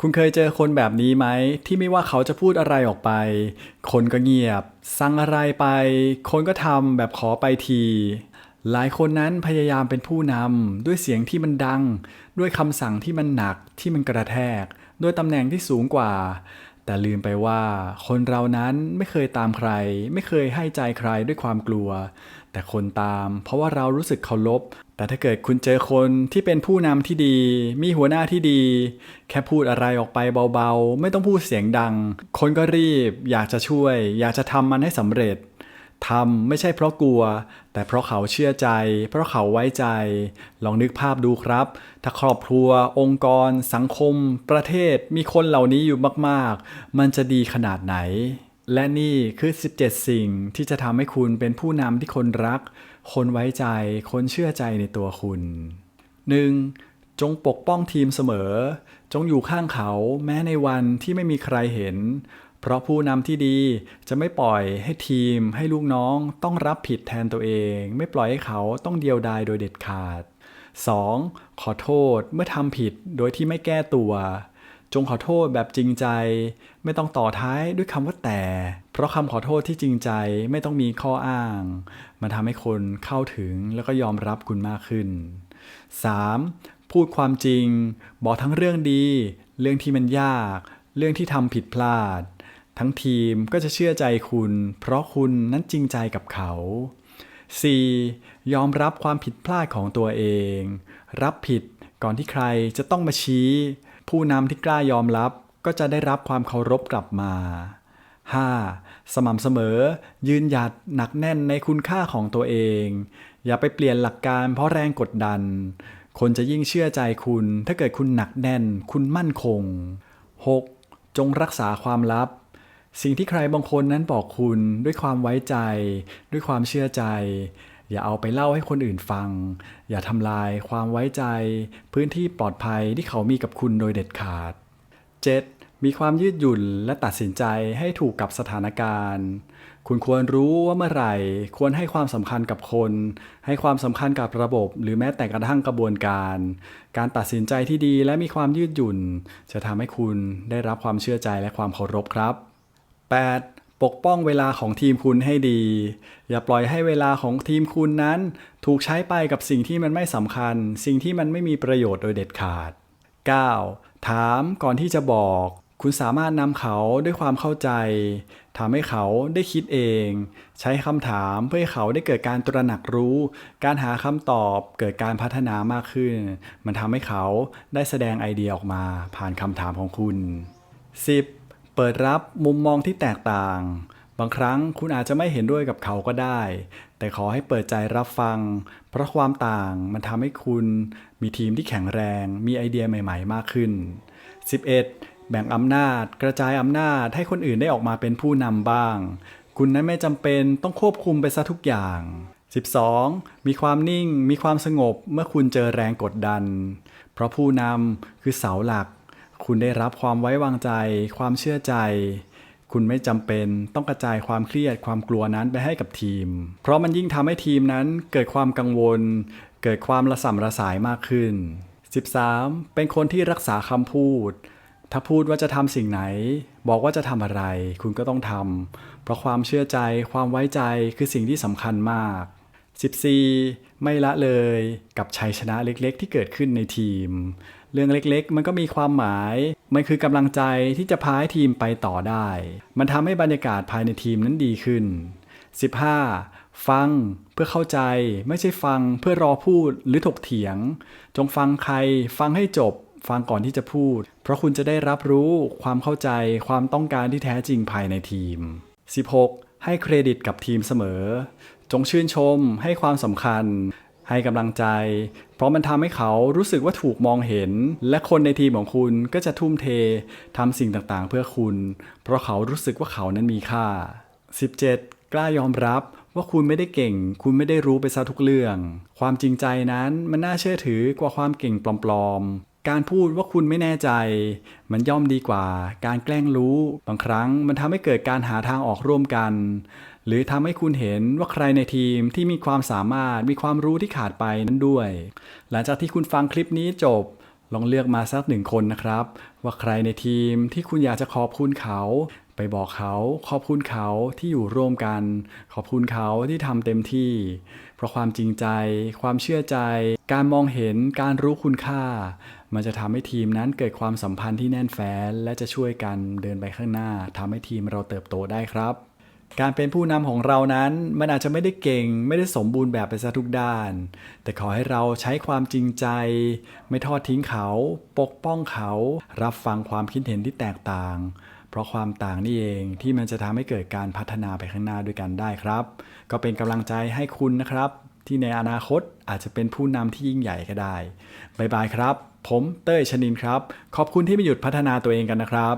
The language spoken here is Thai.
คุณเคยเจอคนแบบนี้ไหม ที่ไม่ว่าเขาจะพูดอะไรออกไป คนก็เงียบ สั่งอะไรไป คนก็ทำแบบขอไปที หลายคนนั้นพยายามเป็นผู้นำด้วยเสียงที่มันดัง ด้วยคำสั่งที่มันหนักที่มันกระแทก ด้วยตำแหน่งที่สูงกว่า แต่ลืมไปว่าคนเรานั้นไม่เคยตามใคร ไม่เคยให้ใจใครด้วยความกลัว แต่คนตามเพราะว่าเรารู้สึกเคารพแต่ถ้าเกิดคุณเจอคนที่เป็นผู้นำที่ดี มีหัวหน้าที่ดี แค่พูดอะไรออกไปเบาๆ ไม่ต้องพูดเสียงดัง คนก็รีบ อยากจะช่วย อยากจะทำมันให้สำเร็จ ทำไม่ใช่เพราะกลัว แต่เพราะเขาเชื่อใจ เพราะเขาไว้ใจ ลองนึกภาพดูครับ ถ้าครอบครัว องค์กร สังคม ประเทศมีคนเหล่านี้อยู่มากๆ มันจะดีขนาดไหน และนี่คือ 17 สิ่งที่จะทำให้คุณเป็นผู้นำที่คนรัก คนไว้ใจ คนเชื่อใจในตัวคุณ 1. จงปกป้องทีมเสมอ จงอยู่ข้างเขาแม้ในวันที่ไม่มีใครเห็น เพราะผู้นำที่ดีจะไม่ปล่อยให้ทีมให้ลูกน้องต้องรับผิดแทนตัวเอง ไม่ปล่อยให้เขาต้องเดียวดายโดยเด็ดขาด 2. ขอโทษเมื่อทำผิดโดยที่ไม่แก้ตัว จงขอโทษแบบจริงใจ ไม่ต้องต่อท้ายด้วยคำว่าแต่ เพราะคำขอโทษที่จริงใจไม่ต้องมีข้ออ้าง มันทำให้คนเข้าถึงแล้วก็ยอมรับคุณมากขึ้น 3. พูดความจริง บอกทั้งเรื่องดี เรื่องที่มันยาก เรื่องที่ทำผิดพลาด ทั้งทีมก็จะเชื่อใจคุณ เพราะคุณนั้นจริงใจกับเขา 4. ยอมรับความผิดพลาดของตัวเอง รับผิดก่อนที่ใครจะต้องมาชี้ ผู้นำที่กล้ายอมรับก็จะได้รับความเคารพกลับมา 5. สม่ำเสมอ ยืนหยัดหนักแน่นในคุณค่าของตัวเอง อย่าไปเปลี่ยนหลักการเพราะแรงกดดัน คนจะยิ่งเชื่อใจคุณ ถ้าเกิดคุณหนักแน่น คุณมั่นคง 6. จงรักษาความลับ สิ่งที่ใครบางคนนั้นบอกคุณด้วยความไว้ใจ ด้วยความเชื่อใจ อย่าเอาไปเล่าให้คนอื่นฟัง อย่าทำลายความไว้ใจ พื้นที่ปลอดภัยที่เขามีกับคุณโดยเด็ดขาด 7. มีความยืดหยุ่นและตัดสินใจให้ถูกกับสถานการณ์ คุณควรรู้ว่าเมื่อไหร่ ควรให้ความสำคัญกับคน ให้ความสำคัญกับระบบ หรือแม้แต่กระทั่งกระบวนการ การตัดสินใจที่ดีและมีความยืดหยุ่น จะทำให้คุณได้รับความเชื่อใจและความเคารพครับ 8. ปกป้องเวลาของทีมคุณให้ดี อย่าปล่อยให้เวลาของทีมคุณนั้น ถูกใช้ไปกับสิ่งที่มันไม่สำคัญ สิ่งที่มันไม่มีประโยชน์โดยเด็ดขาด 9. ถามก่อนที่จะบอก คุณสามารถนำเขาด้วยความเข้าใจทำให้เขาได้คิดเอง ใช้คำถามเพื่อให้เขาได้เกิดการตระหนักรู้ การหาคำตอบเกิดการพัฒนามากขึ้น มันทำให้เขาได้แสดงไอเดียออกมาผ่านคำถามของคุณ 10. เปิดรับมุมมองที่แตกต่าง บางครั้งคุณอาจจะไม่เห็นด้วยกับเขาก็ได้ แต่ขอให้เปิดใจรับฟัง เพราะความต่างมันทำให้คุณมีทีมที่แข็งแรง มีไอเดียใหม่ๆ มากขึ้น 11. แบ่งอำนาจ กระจายอำนาจให้คนอื่นได้ออกมาเป็นผู้นำบ้าง คุณนั้นไม่จำเป็นต้องควบคุมไปซะทุกอย่าง 12. มีความนิ่ง มีความสงบเมื่อคุณเจอแรงกดดัน เพราะผู้นำคือเสาหลัก คุณได้รับความไว้วางใจ ความเชื่อใจ คุณไม่จำเป็นต้องกระจายความเครียดความกลัวนั้นไปให้กับทีม เพราะมันยิ่งทำให้ทีมนั้นเกิดความกังวล เกิดความระส่ำระสายมากขึ้น 13. เป็นคนที่รักษาคำพูด ถ้าพูดว่าจะทำสิ่งไหน บอกว่าจะทำอะไร คุณก็ต้องทำเพราะความเชื่อใจ ความไว้ใจคือสิ่งที่สำคัญมาก 14. ไม่ละเลยกับชัยชนะเล็กๆ ที่เกิดขึ้นในทีม เรื่องเล็กๆ มันก็มีความหมาย มันคือกำลังใจที่จะพาให้ทีมไปต่อได้ มันทำให้บรรยากาศภายในทีมนั้นดีขึ้น 15. ฟังเพื่อเข้าใจ ไม่ใช่ฟังเพื่อรอพูดหรือถกเถียง จงฟังใคร ฟังให้จบ ฟังก่อนที่จะพูด เพราะคุณจะได้รับรู้ความเข้าใจความต้องการที่แท้จริงภายในทีม 16. ให้เครดิตกับทีมเสมอ จงชื่นชมให้ความสำคัญ ให้กำลังใจ เพราะมันทำให้เขารู้สึกว่าถูกมองเห็น และคนในทีมของคุณก็จะทุ่มเททำสิ่งต่างๆ เพื่อคุณ เพราะเขารู้สึกว่าเขานั้นมีค่า 17. กล้ายอมรับว่าคุณไม่ได้เก่ง คุณไม่ได้รู้ไปซะทุกเรื่อง ความจริงใจนั้นมันน่าเชื่อถือกว่าความเก่งปลอมๆ การพูดว่าคุณไม่แน่ใจ มันย่อมดีกว่า การแกล้งรู้ บางครั้งมันทำให้เกิดการหาทางออกร่วมกัน หรือทำให้คุณเห็นว่าใครในทีมที่มีความสามารถมีความรู้ที่ขาดไปนั้นด้วย หลังจากที่คุณฟังคลิปนี้จบ ลองเลือกมาสักหนึ่งคนนะครับ ว่าใครในทีมที่คุณอยากจะขอบคุณเขา ไปบอกเขา ขอบคุณเขาที่อยู่ร่วมกัน ขอบคุณเขาที่ทำเต็มที่ เพราะความจริงใจ ความเชื่อใจ การมองเห็นการรู้คุณค่า มันจะทำให้ทีมนั้นเกิดความสัมพันธ์ที่แน่นแฟ้นและจะช่วยกันเดินไปข้างหน้าทำให้ทีมเราเติบโตได้ครับ การเป็นผู้นำของเรานั้นมันอาจจะไม่ได้เก่ง ไม่ได้สมบูรณ์แบบไปซะทุกด้าน แต่ขอให้เราใช้ความจริงใจ ไม่ทอดทิ้งเขา ปกป้องเขา รับฟังความคิดเห็นที่แตกต่าง เพราะความต่างนี่เองที่มันจะทำให้เกิดการพัฒนาไปข้างหน้าด้วยกันได้ครับ ก็เป็นกำลังใจให้คุณนะครับ ที่ในอนาคตอาจจะเป็นผู้นำที่ยิ่งใหญ่ก็ได้บ๊ายบายครับ ผมเต้ยชนินครับ ขอบคุณที่ม่หยุดพัฒนาตัวเองกันนะครับ